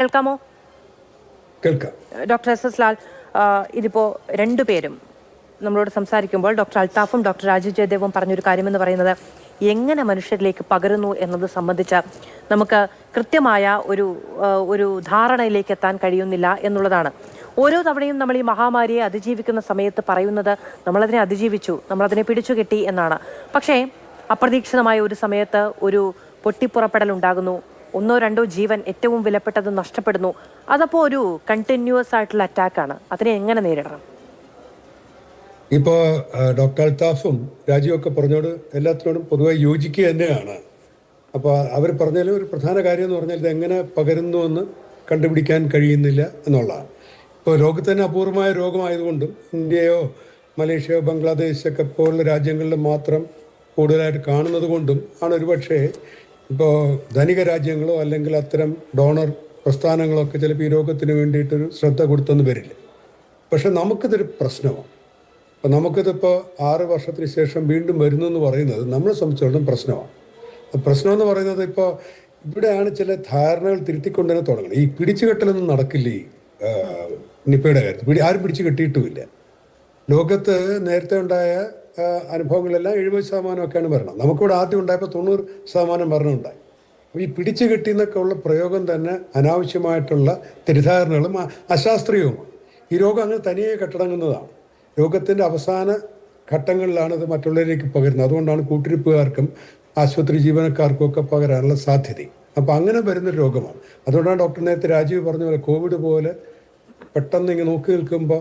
കേൾക്കാമോ? കേൾക്കാം. Doctor S S Lal ഇതിപ്പോ രണ്ടുപേരും നമ്മളോട് സംസാരിക്കുമ്പോൾ ഡോക്ടർ അൽത്താഫും ഡോക്ടർ രാജീവ് ജയദേവും പറഞ്ഞൊരു കാര്യമെന്ന് പറയുന്നത് എങ്ങനെ മനുഷ്യരിലേക്ക് പകരുന്നു എന്നത് സംബന്ധിച്ച് നമുക്ക് കൃത്യമായ ഒരു ഒരു ധാരണയിലേക്ക് എത്താൻ കഴിയുന്നില്ല എന്നുള്ളതാണ്. ഓരോ തവണയും നമ്മൾ ഈ മഹാമാരിയെ അതിജീവിക്കുന്ന സമയത്ത് പറയുന്നത് നമ്മളതിനെ അതിജീവിച്ചു നമ്മളതിനെ പിടിച്ചു കെട്ടി എന്നാണ്. പക്ഷേ അപ്രതീക്ഷിതമായ ഒരു സമയത്ത് ഒരു പൊട്ടിപ്പുറപ്പെടൽ ഉണ്ടാകുന്നു. ഒന്നോ രണ്ടോ ജീവൻ ഏറ്റവും വിലപ്പെട്ടത് നഷ്ടപ്പെടുന്നു. അതപ്പോ ഒരു കണ്ടിന്യൂസ് ആയിട്ടുള്ള അറ്റാക്കാണ് അതിനെ എങ്ങനെ നേരിടണം? ഇപ്പോ ഡോക്ടർ അൽത്താഫും രാജീവൊക്കെ പറഞ്ഞോട് എല്ലാത്തിനോടും പൊതുവെ യോജിക്കുക തന്നെയാണ്. അപ്പോൾ അവർ പറഞ്ഞതിൽ ഒരു പ്രധാന കാര്യം എന്ന് പറഞ്ഞാൽ ഇത് എങ്ങനെ പകരുന്നു എന്ന് കണ്ടുപിടിക്കാൻ കഴിയുന്നില്ല എന്നുള്ളതാണ്. ഇപ്പോൾ ലോകത്ത് തന്നെ അപൂർവമായ രോഗമായതുകൊണ്ടും ഇന്ത്യയോ മലേഷ്യയോ ബംഗ്ലാദേശൊക്കെ പോലുള്ള രാജ്യങ്ങളിൽ മാത്രം കൂടുതലായിട്ട് കാണുന്നത് കൊണ്ടും ആണ് ഒരുപക്ഷേ ഇപ്പോൾ ധനിക രാജ്യങ്ങളോ അല്ലെങ്കിൽ അത്തരം ഡോണർ പ്രസ്ഥാനങ്ങളോ ഒക്കെ ചിലപ്പോൾ ഈ രോഗത്തിന് വേണ്ടിയിട്ടൊരു ശ്രദ്ധ കൊടുത്തെന്ന് വരില്ല. പക്ഷെ നമുക്കിതൊരു പ്രശ്നമാണ്. അപ്പം നമുക്കിതിപ്പോൾ ആറ് വർഷത്തിന് ശേഷം വീണ്ടും വരുന്നു എന്ന് പറയുന്നത് നമ്മളെ സംബന്ധിച്ചിടത്തോളം പ്രശ്നമാണ്. പ്രശ്നം എന്ന് പറയുന്നത് ഇപ്പോൾ ഇവിടെയാണ് ചില ധാരണകൾ തിരുത്തിക്കൊണ്ടുതന്നെ തന്നെ തുടങ്ങണം ഈ പിടിച്ചുകെട്ടലൊന്നും നടക്കില്ല? ഈ നിപ്പയുടെ കാര്യത്തിൽ. ആരും പിടിച്ചു കെട്ടിയിട്ടുമില്ല. ലോകത്ത് നേരത്തെ ഉണ്ടായ അനുഭവങ്ങളെല്ലാം എഴുപത് ശതമാനമൊക്കെയാണ് മരണം നമുക്കിവിടെ ആദ്യം ഉണ്ടായപ്പോൾ തൊണ്ണൂറ് ശതമാനം മരണം ഉണ്ടായി. അപ്പോൾ ഈ പിടിച്ചു കിട്ടി എന്നൊക്കെ ഉള്ള പ്രയോഗം തന്നെ അനാവശ്യമായിട്ടുള്ള തെറ്റിദ്ധാരണകളും അശാസ്ത്രീയവുമാണ് ഈ രോഗം അങ്ങനെ തനിയെ കെട്ടടങ്ങുന്നതാണ്. രോഗത്തിന്റെ അവസാന ഘട്ടങ്ങളിലാണ് ഇത് മറ്റുള്ളവരിലേക്ക് പകരുന്നത്. അതുകൊണ്ടാണ് കൂട്ടിരിപ്പുകാർക്കും ആശുപത്രി ജീവനക്കാർക്കും ഒക്കെ പകരാനുള്ള സാധ്യത. അപ്പോൾ അങ്ങനെ വരുന്ന രോഗമാണ്. അതുകൊണ്ടാണ് ഡോക്ടർ നേരത്തെ രാജീവ് പറഞ്ഞ പോലെ കോവിഡ് പോലെ പെട്ടെന്ന് ഇങ്ങനെ നോക്കി നിൽക്കുമ്പോൾ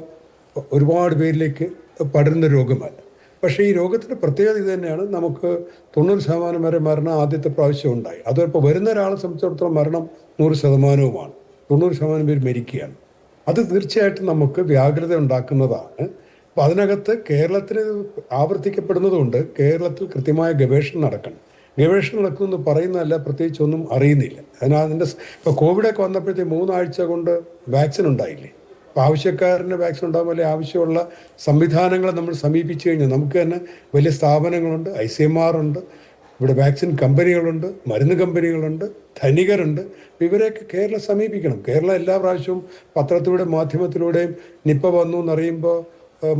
ഒരുപാട് പേരിലേക്ക് പടരുന്ന രോഗമല്ല പക്ഷേ ഈ രോഗത്തിന്റെ പ്രത്യേകത ഇത് തന്നെയാണ്. നമുക്ക് തൊണ്ണൂറ് ശതമാനം വരെ മരണം ആദ്യത്തെ പ്രാവശ്യം ഉണ്ടായി. അതിപ്പോൾ വരുന്ന ഒരാളെ സംബന്ധിച്ചിടത്തോളം മരണം നൂറ് ശതമാനവുമാണ്. തൊണ്ണൂറ് ശതമാനം പേര് മരിക്കുകയാണ്. അത് തീർച്ചയായിട്ടും നമുക്ക് വ്യാഗ്രത ഉണ്ടാക്കുന്നതാണ്. അപ്പോൾ അതിനകത്ത് കേരളത്തിൽ ആവർത്തിക്കപ്പെടുന്നതുകൊണ്ട് കേരളത്തിൽ കൃത്യമായ ഗവേഷണം നടക്കണം. ഗവേഷണം നടക്കുമെന്ന് പറയുന്നതല്ല പ്രത്യേകിച്ച് ഒന്നും അറിയുന്നില്ല. അതിനാൽ അതിന്റെ ഇപ്പോൾ കോവിഡൊക്കെ വന്നപ്പോഴത്തേക്ക് മൂന്നാഴ്ച കൊണ്ട് വാക്സിൻ ഉണ്ടായില്ലേ? അപ്പോൾ ആവശ്യക്കാരന് വാക്സിൻ ഉണ്ടാകുമ്പോൾ അല്ലെങ്കിൽ ആവശ്യമുള്ള സംവിധാനങ്ങളെ നമ്മൾ സമീപിച്ചു കഴിഞ്ഞാൽ നമുക്ക് തന്നെ വലിയ സ്ഥാപനങ്ങളുണ്ട് ഐ സി എം ആർ ഉണ്ട് ഇവിടെ വാക്സിൻ കമ്പനികളുണ്ട് മരുന്ന് കമ്പനികളുണ്ട് ധനികരുണ്ട്. ഇവരെയൊക്കെ കേരളം സമീപിക്കണം. കേരളം എല്ലാ പ്രാവശ്യവും പത്രത്തിലൂടെ മാധ്യമത്തിലൂടെയും നിപ്പ വന്നു എന്നറിയുമ്പോൾ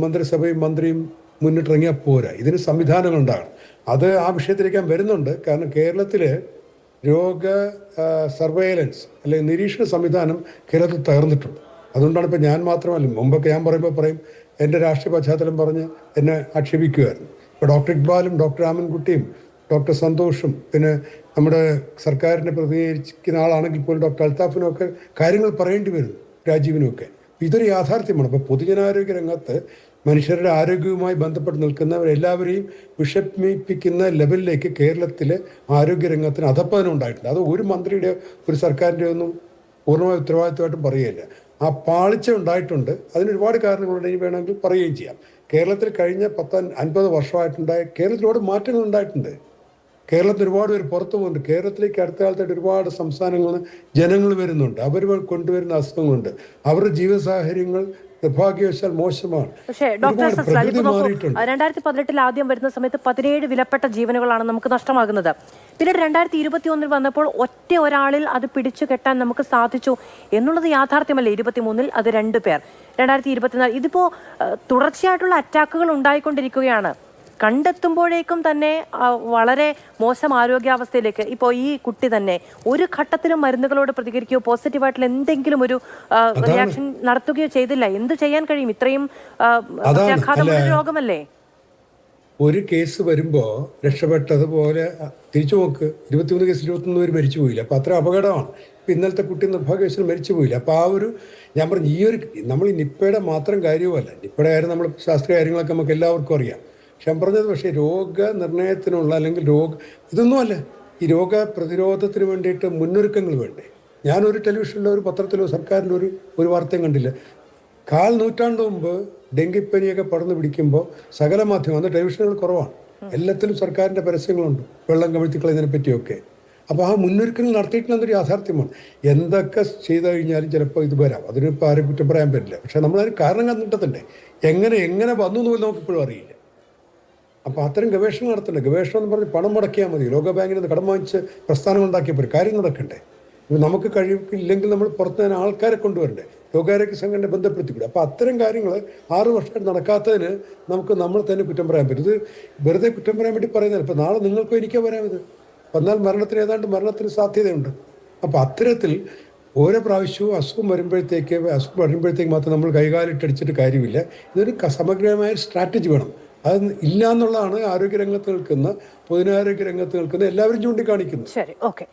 മന്ത്രിസഭയും മന്ത്രിയും മുന്നിട്ടിറങ്ങിയാൽ പോരാ. ഇതിന് സംവിധാനങ്ങളുണ്ടാകണം അത് ആ വിഷയത്തിലേക്ക് വരുന്നുണ്ട്. കാരണം കേരളത്തിൽ രോഗ സർവൈലൻസ് അല്ലെങ്കിൽ നിരീക്ഷണ സംവിധാനം കേരളത്തിൽ തകർന്നിട്ടുണ്ട്. അതുകൊണ്ടാണ് ഇപ്പം ഞാൻ മാത്രമല്ല മുമ്പൊക്കെ ഞാൻ പറയുമ്പോൾ പറയും എന്റെ രാഷ്ട്രീയ പശ്ചാത്തലം പറഞ്ഞ് എന്നെ ആക്ഷേപിക്കുമായിരുന്നു ഇപ്പോൾ ഡോക്ടർ ഇക്ബാലും ഡോക്ടർ രാമൻകുട്ടിയും ഡോക്ടർ സന്തോഷും പിന്നെ നമ്മുടെ സർക്കാരിനെ പ്രതികരിക്കുന്ന ആളാണെങ്കിൽ പോലും ഡോക്ടർ അൽത്താഫിനും ഒക്കെ കാര്യങ്ങൾ പറയേണ്ടി വരുന്നു രാജീവിനൊക്കെ. ഇതൊരു യാഥാർത്ഥ്യമാണ്. അപ്പോൾ പൊതുജനാരോഗ്യ രംഗത്ത് മനുഷ്യരുടെ ആരോഗ്യവുമായി ബന്ധപ്പെട്ട് നിൽക്കുന്നവരെല്ലാവരെയും വിഷമിപ്പിക്കുന്ന ലെവലിലേക്ക് കേരളത്തിലെ ആരോഗ്യരംഗത്തിന് അധപ്പതനം ഉണ്ടായിട്ടുണ്ട്. അത് ഒരു മന്ത്രിയുടെ ഒരു സർക്കാരിന്റെ ഒന്നും പൂർണമായ ഉത്തരവാദിത്വമായിട്ടും പറയുകയില്ല. ആ പാളിച്ച ഉണ്ടായിട്ടുണ്ട്. അതിന് ഒരുപാട് കാരണങ്ങളുണ്ട്. ഇനി വേണമെങ്കിൽ പറയുകയും ചെയ്യാം. കേരളത്തിൽ കഴിഞ്ഞ പത്ത് അൻപത് വർഷമായിട്ടുണ്ടായ കേരളത്തിൽ ഒരുപാട് മാറ്റങ്ങൾ ഉണ്ടായിട്ടുണ്ട്. കേരളത്തിൽ ഒരുപാട് പേര് പുറത്തു പോകുന്നുണ്ട്. കേരളത്തിലേക്ക് അടുത്ത കാലത്തായിട്ട് ഒരുപാട് സംസ്ഥാനങ്ങളിൽ ജനങ്ങൾ വരുന്നുണ്ട്. അവർ കൊണ്ടുവരുന്ന അസുഖങ്ങളുണ്ട്. അവരുടെ ജീവിത സാഹചര്യങ്ങൾ നിർഭാഗ്യവശാൽ മോശമാണ്. പക്ഷേ ഡോക്ടർ രണ്ടായിരത്തി പതിനെട്ടിൽ ആദ്യം വരുന്ന സമയത്ത് പതിനേഴ് വിലപ്പെട്ട ജീവനുകളാണ് നമുക്ക് നഷ്ടമാകുന്നത്. പിന്നീട് രണ്ടായിരത്തി ഇരുപത്തി ഒന്നിൽ വന്നപ്പോൾ ഒറ്റ ഒരാളിൽ അത് പിടിച്ചു കെട്ടാൻ നമുക്ക് സാധിച്ചു എന്നുള്ളത് യാഥാർത്ഥ്യമല്ല? ഇരുപത്തി മൂന്നിൽ അത് രണ്ടു പേർ രണ്ടായിരത്തി ഇരുപത്തിനാല് ഇതിപ്പോ തുടർച്ചയായിട്ടുള്ള അറ്റാക്കുകൾ ഉണ്ടായിക്കൊണ്ടിരിക്കുകയാണ്. കണ്ടെത്തുമ്പോഴേക്കും തന്നെ വളരെ മോശം ആരോഗ്യാവസ്ഥയിലേക്ക് ഇപ്പോൾ ഈ കുട്ടി തന്നെ ഒരു ഘട്ടത്തിലും മരുന്നുകളോട് പ്രതികരിക്കുകയോ പോസിറ്റീവായിട്ടുള്ള എന്തെങ്കിലും ഒരു റിയാക്ഷൻ നടത്തുകയോ ചെയ്തില്ല. എന്ത് ചെയ്യാൻ കഴിയും? ഇത്രയും പ്രത്യാഘാതമുള്ള രോഗമല്ലേ? ഒരു കേസ് വരുമ്പോൾ രക്ഷപ്പെട്ടതുപോലെ തിരിച്ചു നോക്ക്. ഇരുപത്തിമൂന്ന് കേസ് ഇരുപത്തൊന്ന് പേര് മരിച്ചു പോയില്ല? അപ്പോൾ അത്ര അപകടമാണ്. ഇപ്പം ഇന്നലത്തെ കുട്ടി നിർഭാഗ്യവശം മരിച്ചു പോയില്ല? അപ്പോൾ ആ ഒരു ഞാൻ പറഞ്ഞു ഈ ഒരു നമ്മൾ ഈ നിപ്പയുടെ മാത്രം കാര്യവുമല്ല. നിപ്പയുടെ കാര്യം നമ്മൾ ശാസ്ത്രീയ കാര്യങ്ങളൊക്കെ നമുക്ക് എല്ലാവർക്കും അറിയാം. ഞാൻ പറഞ്ഞത് പക്ഷേ രോഗനിർണയത്തിനുള്ള അല്ലെങ്കിൽ രോഗ ഇതൊന്നുമല്ല ഈ രോഗ പ്രതിരോധത്തിന് വേണ്ടിയിട്ട് മുന്നൊരുക്കങ്ങൾ വേണ്ടേ? ഞാനൊരു ടെലിവിഷനിലോ ഒരു പത്രത്തിലോ സർക്കാരിന്റെ ഒരു ഒരു വാർത്തയും കണ്ടില്ല. കാൽ നൂറ്റാണ്ട് മുമ്പ് ഡെങ്കിപ്പനിയൊക്കെ പടർന്നു പിടിക്കുമ്പോൾ സകല മാധ്യമം അന്ന് ടെലിവിഷനുകൾ കുറവാണ്. എല്ലാത്തിലും സർക്കാരിന്റെ പരസ്യങ്ങളുണ്ട്. വെള്ളം കമിഴ്ത്തിക്കളതിനെ പറ്റിയൊക്കെ. അപ്പോൾ ആ മുന്നൊരുക്കങ്ങൾ നടത്തിയിട്ടുള്ളതൊരു യാഥാർത്ഥ്യമാണ്. എന്തൊക്കെ ചെയ്തു കഴിഞ്ഞാലും ചിലപ്പോൾ ഇത് വരാം. അതിനിപ്പോൾ ആരും കുറ്റം പറയാൻ പറ്റില്ല. പക്ഷേ നമ്മളതിന് കാരണം കണ്ടിട്ടത്തില്ലേ എങ്ങനെ എങ്ങനെ വന്നു എന്ന് പോലും നമുക്കിപ്പോഴും അറിയില്ല. അപ്പോൾ അത്തരം ഗവേഷണം നടത്തണ്ടേ? ഗവേഷണം എന്ന് പറഞ്ഞ് പണം മുടക്കിയാൽ മതി. ലോക ബാങ്കിൽ നിന്ന് കടം വാങ്ങിച്ച് പ്രസ്ഥാനം ഉണ്ടാക്കിയപ്പോൾ ഒരു കാര്യം നടക്കണ്ടേ? നമുക്ക് കഴിവില്ലെങ്കിൽ നമ്മൾ പുറത്തു നിന്ന് ആൾക്കാരെ കൊണ്ടുവരണ്ടേ? ലോകാരോഗ്യ സംഘടന ബന്ധപ്പെടുത്തിക്കൂടെ? അപ്പോൾ അത്തരം കാര്യങ്ങൾ ആറു വർഷം നടക്കാത്തതിന് നമുക്ക് നമ്മൾ തന്നെ കുറ്റം പറയാൻ പറ്റും. ഇത് വെറുതെ കുറ്റം പറയാൻ വേണ്ടി പറയുന്നില്ല ഇപ്പം നാളെ നിങ്ങൾക്കും എനിക്കോ വരാം ഇത്. വന്നാൽ മരണത്തിന് ഏതാണ്ട് മരണത്തിന് സാധ്യതയുണ്ട്. അപ്പോൾ അത്തരത്തിൽ ഓരോ പ്രാവശ്യവും അസുഖം വരുമ്പോഴത്തേക്ക് അസുഖം വരുമ്പോഴത്തേക്ക് മാത്രം നമ്മൾ കൈകാലിട്ടടിച്ചിട്ട് കാര്യമില്ല. ഇതൊരു സമഗ്രമായ സ്ട്രാറ്റജി വേണം. അത് ഇല്ല എന്നുള്ളതാണ് ആരോഗ്യരംഗത്ത് നിൽക്കുന്ന പൊതുനാരോഗ്യ രംഗത്ത് നിൽക്കുന്ന എല്ലാവരും ചൂണ്ടിക്കാണിക്കുന്നത്. ശരി ഓക്കെ.